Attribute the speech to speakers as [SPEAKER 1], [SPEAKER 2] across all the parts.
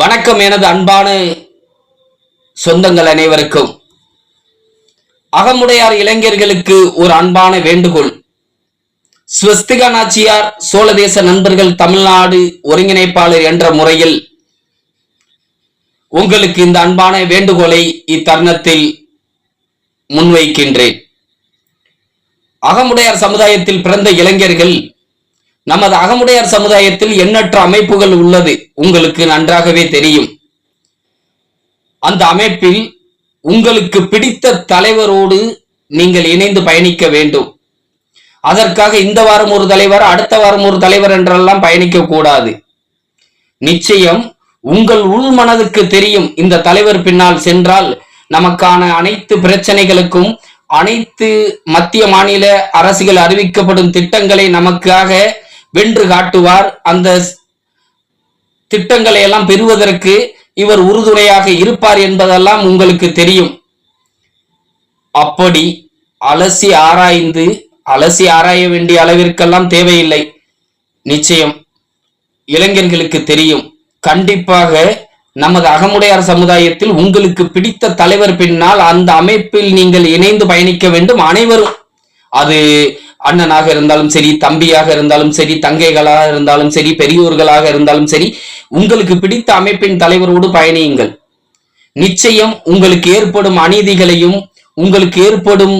[SPEAKER 1] வணக்கம் எனது அன்பான சொந்தங்கள் அனைவருக்கும். அகமுடையார் இளைஞர்களுக்கு ஒரு அன்பான வேண்டுகோள். ஸ்வஸ்திகா நாச்சியார் சோழதேச நண்பர்கள் தமிழ்நாடு ஒருங்கிணைப்பாளர் என்ற முறையில் உங்களுக்கு இந்த அன்பான வேண்டுகோளை இத்தருணத்தில் முன்வைக்கின்றேன். அகமுடையார் சமுதாயத்தில் பிறந்த இளைஞர்கள் நமது அகமுடையார் சமுதாயத்தில் எண்ணற்ற அமைப்புகள் உள்ளது. உங்களுக்கு நன்றாகவே தெரியும். அந்த அமைப்பில் உங்களுக்கு பிடித்த தலைவரோடு நீங்கள் இணைந்து பயணிக்க வேண்டும். அதற்காக இந்த வாரம் ஒரு தலைவர் அடுத்த வாரம் ஒரு தலைவர் என்றெல்லாம் பயணிக்க கூடாது. நிச்சயம் உங்கள் உள் மனதுக்கு தெரியும். இந்த தலைவர் பின்னால் சென்றால் நமக்கான அனைத்து பிரச்சனைகளுக்கும் அனைத்து மத்திய மாநில அரசுகள் அறிவிக்கப்படும் திட்டங்களை நமக்காக வென்று காட்டுவார். அந்த திட்டங்களை எல்லாம் பெறுவதற்கு இவர் உறுதுணையாக இருப்பார் என்பதெல்லாம் உங்களுக்கு தெரியும். அப்படி அலசி ஆராய்ந்து அலசி ஆராய வேண்டிய அளவிற்கெல்லாம் தேவையில்லை. நிச்சயம் இளைஞர்களுக்கு தெரியும். கண்டிப்பாக நமது அகமுடையார் சமுதாயத்தில் உங்களுக்கு பிடித்த தலைவர் பின்னால் அந்த அமைப்பில் நீங்கள் இணைந்து பயணிக்க வேண்டும் அனைவரும். அது அண்ணனாக இருந்தாலும் சரி தம்பியாக இருந்தாலும் சரி தங்கைகளாக இருந்தாலும் சரி பெரியோர்களாக இருந்தாலும் சரி உங்களுக்கு பிடித்த அமைப்பின் தலைவரோடு பயணியுங்கள். நிச்சயம் உங்களுக்கு ஏற்படும் அநீதிகளையும் உங்களுக்கு ஏற்படும்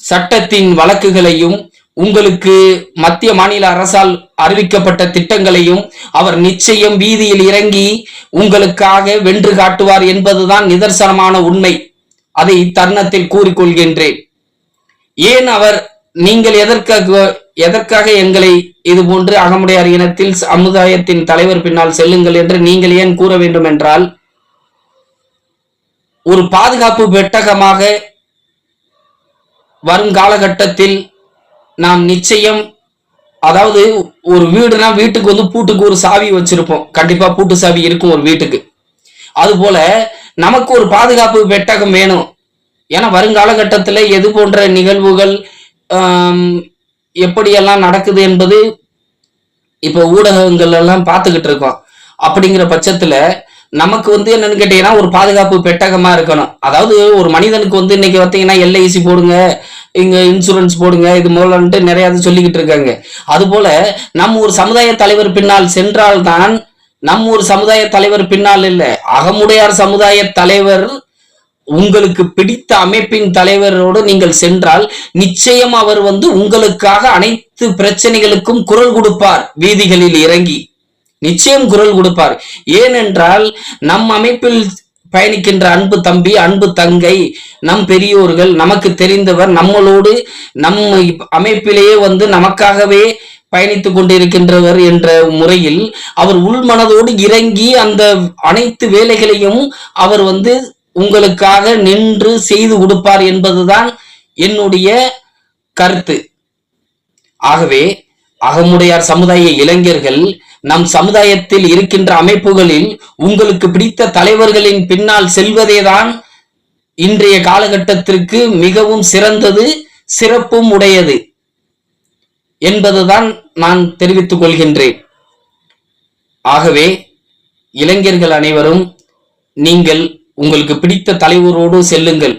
[SPEAKER 1] சட்டத்தின் வழக்குகளையும் உங்களுக்கு மத்திய மாநில அரசால் அறிவிக்கப்பட்ட திட்டங்களையும் அவர் நிச்சயம் வீதியில் இறங்கி உங்களுக்காக வென்று காட்டுவார் என்பதுதான் நிதர்சனமான உண்மை. அதை இத்தருணத்தில் கூறிக்கொள்கின்றேன். ஏன் அவர் நீங்கள் எதற்காக எதற்காக எங்களை இது போன்று அகமுடையார் இனத்தில் சமுதாயத்தின் தலைவர் பின்னால் செல்லுங்கள் என்று நீங்கள் ஏன் கூற வேண்டும் என்றால் ஒரு பாதுகாப்பு பெட்டகமாக வரும் காலகட்டத்தில் நாம் நிச்சயம் அதாவது ஒரு வீடுனா வீட்டுக்கு வந்து பூட்டுக்கு ஒரு சாவி வச்சிருப்போம். கண்டிப்பா பூட்டு சாவி இருக்கும் ஒரு வீட்டுக்கு. அதுபோல நமக்கு ஒரு பாதுகாப்பு பெட்டகம் வேணும். ஏன்னா வருங்காலகட்டத்தில் எது போன்ற நிகழ்வுகள் எப்படியெல்லாம் நடக்குது என்பது இப்போ ஊடகங்கள் எல்லாம் பார்த்துக்கிட்டு இருக்கோம். அப்படிங்கிற பட்சத்தில் நமக்கு வந்து என்னன்னு கேட்டீங்கன்னா ஒரு பாதுகாப்பு பெட்டகமா இருக்கணும். அதாவது ஒரு மனிதனுக்கு வந்து இன்னைக்கு பார்த்தீங்கன்னா எல்ஐசி போடுங்க இங்க இன்சூரன்ஸ் போடுங்க இது மூலம்ட்டு நிறைய இது சொல்லிக்கிட்டு இருக்காங்க. அதுபோல நம்ம ஒரு சமுதாய தலைவர் பின்னால் சென்றால்தான் நம்ம ஒரு சமுதாய தலைவர் பின்னால் இல்லை அகமுடையார் சமுதாய தலைவர் உங்களுக்கு பிடித்த அமைப்பின் தலைவரோடு நீங்கள் சென்றால் நிச்சயம் அவர் வந்து உங்களுக்காக அனைத்து பிரச்சனைகளுக்கும் குரல் கொடுப்பார் வீதிகளில் இறங்கி. நிச்சயம் குரல் கொடுப்பார். ஏனென்றால் நம் அமைப்பில் பயணிக்கின்ற அன்பு தம்பி அன்பு தங்கை நம் பெரியோர்கள் நமக்கு தெரிந்தவர் நம்மளோடு நம் அமைப்பிலேயே வந்து நமக்காகவே பயணித்துக் கொண்டிருக்கின்றவர் என்ற முறையில் அவர் உள்மனதோடு இறங்கி அந்த அனைத்து வேலைகளையும் அவர் வந்து உங்களுக்காக நின்று செய்து கொடுப்பார் என்பதுதான் என்னுடைய கருத்து. ஆகவே அகமுடையார் சமுதாய இளைஞர்கள் நம் சமுதாயத்தில் இருக்கின்ற அமைப்புகளில் உங்களுக்கு பிடித்த தலைவர்களின் பின்னால் செல்வதேதான் இன்றைய காலகட்டத்திற்கு மிகவும் சிறந்தது சிறப்பும் உடையது என்பதுதான் நான் தெரிவித்துக் கொள்கின்றேன். ஆகவே இளைஞர்கள் அனைவரும் நீங்கள் உங்களுக்கு பிடித்த தலைவரோடு செல்லுங்கள்.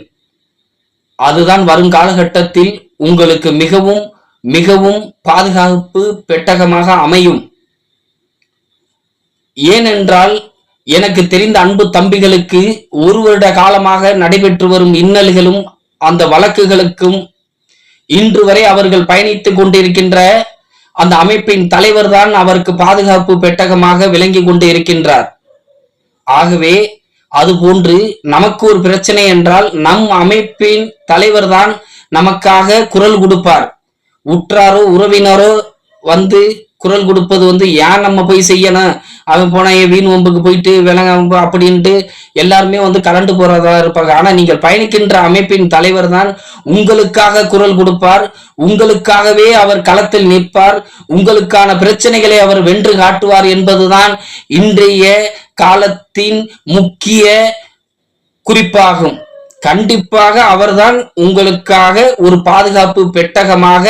[SPEAKER 1] அதுதான் வரும் காலகட்டத்தில் உங்களுக்கு மிகவும் மிகவும் பாதுகாப்பு பெட்டகமாக அமையும். ஏனென்றால் எனக்கு தெரிந்த அன்பு தம்பிகளுக்கு ஒரு வருட காலமாக நடைபெற்று வரும் இன்னல்களும் அந்த வழக்குகளுக்கும் இன்று வரை அவர்கள் பயணித்துக் கொண்டிருக்கின்ற அந்த அமைப்பின் தலைவர் தான் அவருக்கு பாதுகாப்பு பெட்டகமாக விளங்கி கொண்டு இருக்கின்றார் ஆகவே அதுபோன்று நமக்கு ஒரு பிரச்சனை என்றால் நம் அமைப்பின் தலைவர்தான் நமக்காக குரல் கொடுப்பார். உற்றாரோ உறவினரோ வந்து குரல் கொடுப்பது வந்து ஏன் நம்ம போய் செய்யணும்? அவன் போனா ஏன் வீண் ஒம்புக்கு போயிட்டு விலங்க அப்படின்ட்டு எல்லாருமே வந்து கலண்டு போறதா இருப்பாங்க. ஆனா நீங்கள் பயணிக்கின்ற அமைப்பின் தலைவர் தான் உங்களுக்காக குரல் கொடுப்பார். உங்களுக்காகவே அவர் களத்தில் நிற்பார். உங்களுக்கான பிரச்சனைகளை அவர் வென்று காட்டுவார் என்பதுதான் இன்றைய காலத்தின் முக்கிய குறிப்பாகும். கண்டிப்பாக அவர்தான் உங்களுக்காக ஒரு பாதுகாப்பு பெட்டகமாக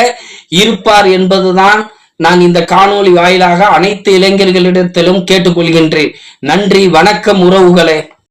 [SPEAKER 1] இருப்பார் என்பதுதான் நான் இந்த காணொளி வாயிலாக அனைத்து இளைஞர்களிடத்திலும் கேட்டுக்கொள்கின்றேன். நன்றி வணக்கம் உறவுகளே.